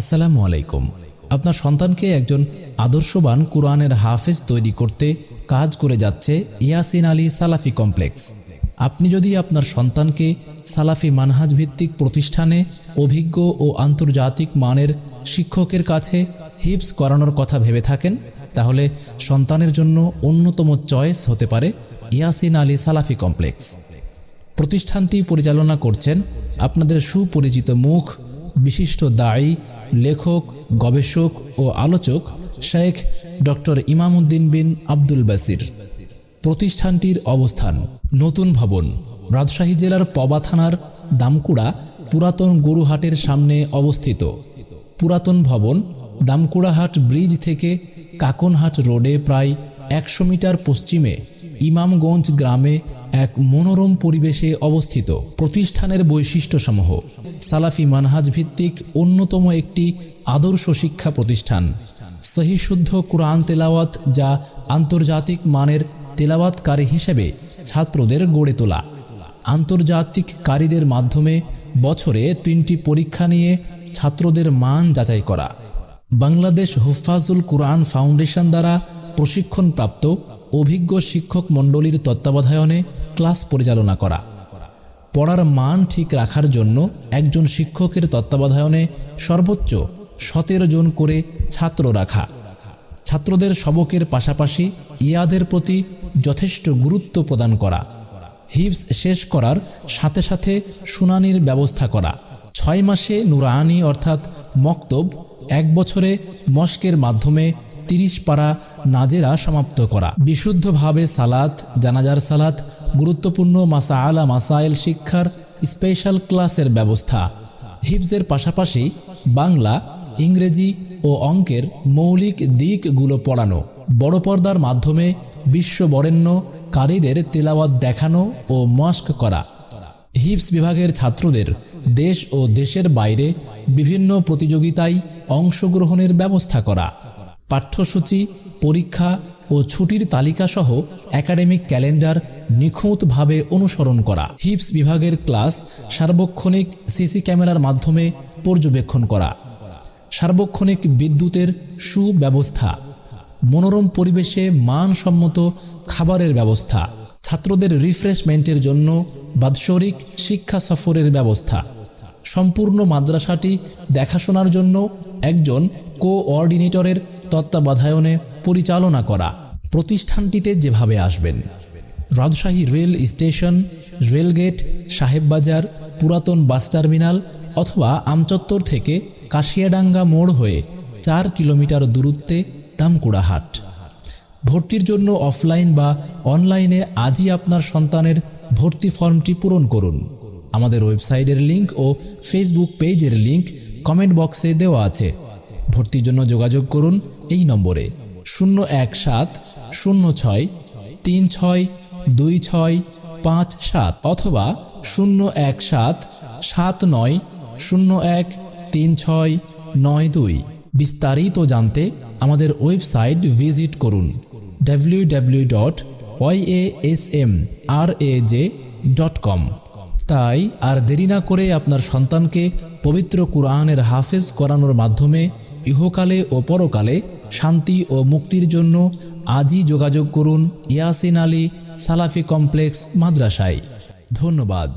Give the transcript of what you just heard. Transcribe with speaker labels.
Speaker 1: আসসালামু আলাইকুম। আপনার সন্তানকে একজন আদর্শবান কোরআনের হাফেজ তৈরি করতে কাজ করে যাচ্ছে ইয়াসিন আলী সালাফি কমপ্লেক্স। আপনি যদি আপনার সন্তানকে সালাফি মানহাজ ভিত্তিক প্রতিষ্ঠানে অভিজ্ঞ ও আন্তর্জাতিক মানের শিক্ষকের কাছে হিপস করানোর কথা ভেবে থাকেন, তাহলে সন্তানের জন্য অন্যতম চয়েস হতে পারে ইয়াসিন আলী সালাফি কমপ্লেক্স। প্রতিষ্ঠানটি পরিচালনা করছেন আপনাদের সুপরিচিত মুখ, বিশিষ্ট দায়ী লেখক, গবেষক ও আলোচক শেখ ডক্টর ইমামউদ্দিন বিন আব্দুল বাসির। প্রতিষ্ঠানটির অবস্থান নতুন ভবন, রাজশাহী জেলার পবা থানার দামকুড়া পুরাতন গরুহাটের সামনে অবস্থিত। পুরাতন ভবন দামকুড়াহাট ব্রিজ থেকে কাকনহাট রোডে প্রায় একশো মিটার পশ্চিমে ইমামগঞ্জ গ্রামে এক মনোরম পরিবেশে অবস্থিত প্রতিষ্ঠানের বৈশিষ্ট্যসমূহ। সালাফি মানহাজ ভিত্তিক অন্যতম একটি আদর্শ শিক্ষা প্রতিষ্ঠান। সহিশুদ্ধ কোরআন তেলাওয়াত যা আন্তর্জাতিক মানের তেলাওয়াতকারী হিসেবে ছাত্রদের গড়ে তোলা। আন্তর্জাতিক কারীদের মাধ্যমে বছরে তিনটি পরীক্ষা নিয়ে ছাত্রদের মান যাচাই করা। বাংলাদেশ হুফাজুল কোরআন ফাউন্ডেশন দ্বারা প্রশিক্ষণপ্রাপ্ত অভিজ্ঞ শিক্ষক মণ্ডলীর তত্ত্বাবধায়নে ক্লাস পরিচালনা করা। পড়ার মান ঠিক রাখার জন্য একজন শিক্ষকের তত্ত্বাবধায়নে সর্বোচ্চ সতেরো জন করে ছাত্র রাখা। ছাত্রদের সবকের পাশাপাশি ইয়াদের প্রতি যথেষ্ট গুরুত্ব প্রদান করা। হিপস শেষ করার সাথে সাথে শুনানির ব্যবস্থা করা। ছয় মাসে নুরানি অর্থাৎ মক্তব এক বছরে মস্কের মাধ্যমে তিরিশ পারা নাজেরা সমাপ্ত করা। বিশুদ্ধভাবে সালাত, জানাজার সালাত, গুরুত্বপূর্ণ মাসা আলা মাসাইল শিক্ষার স্পেশাল ক্লাসের ব্যবস্থা। হিপসের পাশাপাশি বাংলা, ইংরেজি ও অঙ্কের মৌলিক দিকগুলো পড়ানো, বড় পর্দার মাধ্যমে বিশ্ববরেণ্য কারীদের তেলাওয়াত দেখানো ও মস্ক করা। হিপস বিভাগের ছাত্রদের দেশ ও দেশের বাইরে বিভিন্ন প্রতিযোগিতায় অংশগ্রহণের ব্যবস্থা করা। পাঠ্যসূচি, পরীক্ষা ও ছুটির তালিকাসহ একাডেমিক ক্যালেন্ডার নিখুঁতভাবে অনুসরণ করা। হিপস বিভাগের ক্লাস সার্বক্ষণিক সিসি ক্যামেরার মাধ্যমে পর্যবেক্ষণ করা। সার্বক্ষণিক বিদ্যুতের সুব্যবস্থা। মনোরম পরিবেশে মানসম্মত খাবারের ব্যবস্থা। ছাত্রদের রিফ্রেশমেন্টের জন্য বাৎসরিক শিক্ষা সফরের ব্যবস্থা। সম্পূর্ণ মাদ্রাসাটি দেখাশোনার জন্য একজন কোঅর্ডিনেটরের তত্ত্বাবধায়নে পরিচালনা করা। প্রতিষ্ঠানটিতে যেভাবে আসবেন। Rajshahi rail station, rail gate, Sahebbazar, পুরাতন বাস টার্মিনাল অথবা আমচত্বর থেকে কাশিয়াডাঙ্গা মোড় হয়ে চার কিলোমিটার দূরত্বে দামকুড়াহাট ভর্তির জন্য অফলাইন বা অনলাইনে আজই আপনার সন্তানের ভর্তি ফর্মটি পূরণ করুন। আমাদের ওয়েবসাইটের লিংক ও ফেসবুক পেজের লিংক কমেন্ট বক্সে দেওয়া আছে। ভর্তির জন্য যোগাযোগ করুন এই নম্বরে শূন্য এক সাত, শূন্য ছয়, তিন ছয়, দুই ছয়, পাঁচ সাত অথবা শূন্য এক সাত সাত নয়, শূন্য এক, তিন ছয়, নয় দুই। বিস্তারিত জানতে আমাদের ওয়েবসাইট ভিজিট করুন W W dot R A J dot com তাই আর দেরি না করে আপনার সন্তানকে পবিত্র কুরআনের হাফেজ করানোর মাধ্যমে ইহকালে ও পরকালে শান্তি ও মুক্তির জন্য আজই যোগাযোগ করুন ইয়াসিন আলী সালাফি কমপ্লেক্স মাদ্রাসায়। ধন্যবাদ।